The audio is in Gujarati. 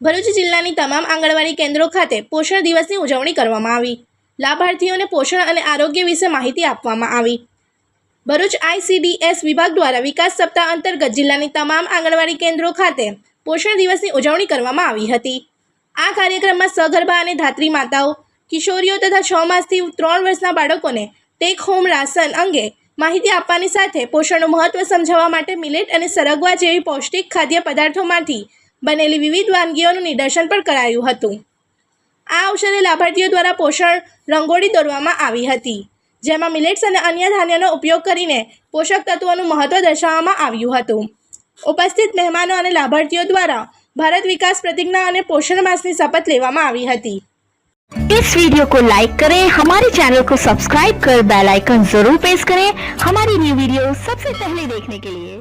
ભરૂચ જિલ્લાની તમામ આંગણવાડી કેન્દ્રો ખાતે પોષણ દિવસની ઉજવણી કરવામાં આવી. લાભાર્થીઓને પોષણ અને આરોગ્ય વિશે માહિતી આપવામાં આવી. ભરૂચ આઈસીડીએસ વિભાગ દ્વારા વિકાસ સપ્તાહ અંતર્ગત જિલ્લાની તમામ આંગણવાડી કેન્દ્રો ખાતે પોષણ દિવસની ઉજવણી કરવામાં આવી હતી. આ કાર્યક્રમમાં સગર્ભા અને ધાત્રી માતાઓ, કિશોરીઓ તથા છ માસથી ત્રણ વર્ષના બાળકોને ટેક હોમ રાશન અંગે માહિતી આપવાની સાથે પોષણનું મહત્વ સમજાવવા માટે મિલેટ અને સરગવા જેવી પૌષ્ટિક ખાદ્ય પદાર્થોમાંથી બનેલી વિવિધ વાનગીઓનું નિદર્શન પણ કરાયું હતું આ અવસરે લાભાર્થીઓ દ્વારા પોષણ રંગોળી દોરવામાં આવી હતી જેમાં મિલેટ્સ અને અન્ય ધાન્યનો ઉપયોગ કરીને પોષક તત્વોનું મહત્વ દર્શાવવામાં આવ્યું હતું ઉપસ્થિત મહેમાનો અને લાભાર્થીઓ દ્વારા ભારત વિકાસ પ્રતિજ્ઞા અને પોષણ માસની શપથ લેવામાં આવી હતી इस वीडियो को लाइक करें हमारे चैनल को सब्सक्राइब कर बेल आइकन जरूर प्रेस करें हमारी न्यू वीडियो सबसे पहले देखने के लिए